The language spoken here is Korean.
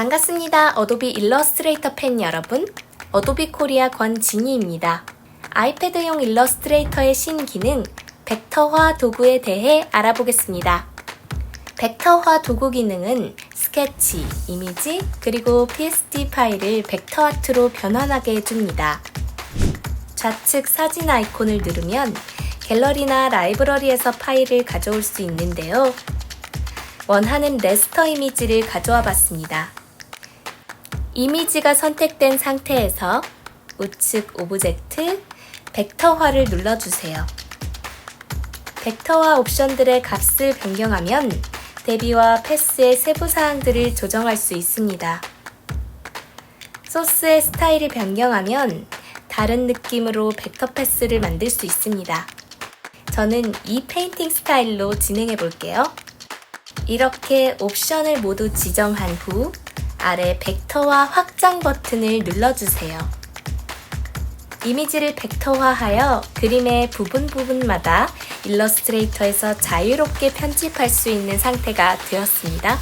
반갑습니다. 어도비 일러스트레이터 팬 여러분. 어도비 코리아 권진희입니다. 아이패드용 일러스트레이터의 신기능 벡터화 도구에 대해 알아보겠습니다. 벡터화 도구 기능은 스케치, 이미지, 그리고 PSD 파일을 벡터 아트로 변환하게 해줍니다. 좌측 사진 아이콘을 누르면 갤러리나 라이브러리에서 파일을 가져올 수 있는데요. 원하는 레스터 이미지를 가져와 봤습니다. 이미지가 선택된 상태에서 우측 오브젝트 벡터화를 눌러주세요. 벡터화 옵션들의 값을 변경하면 대비와 패스의 세부 사항들을 조정할 수 있습니다. 소스의 스타일을 변경하면 다른 느낌으로 벡터 패스를 만들 수 있습니다. 저는 이 페인팅 스타일로 진행해 볼게요. 이렇게 옵션을 모두 지정한 후 아래 벡터화 확장 버튼을 눌러주세요. 이미지를 벡터화하여 그림의 부분 부분마다 일러스트레이터에서 자유롭게 편집할 수 있는 상태가 되었습니다.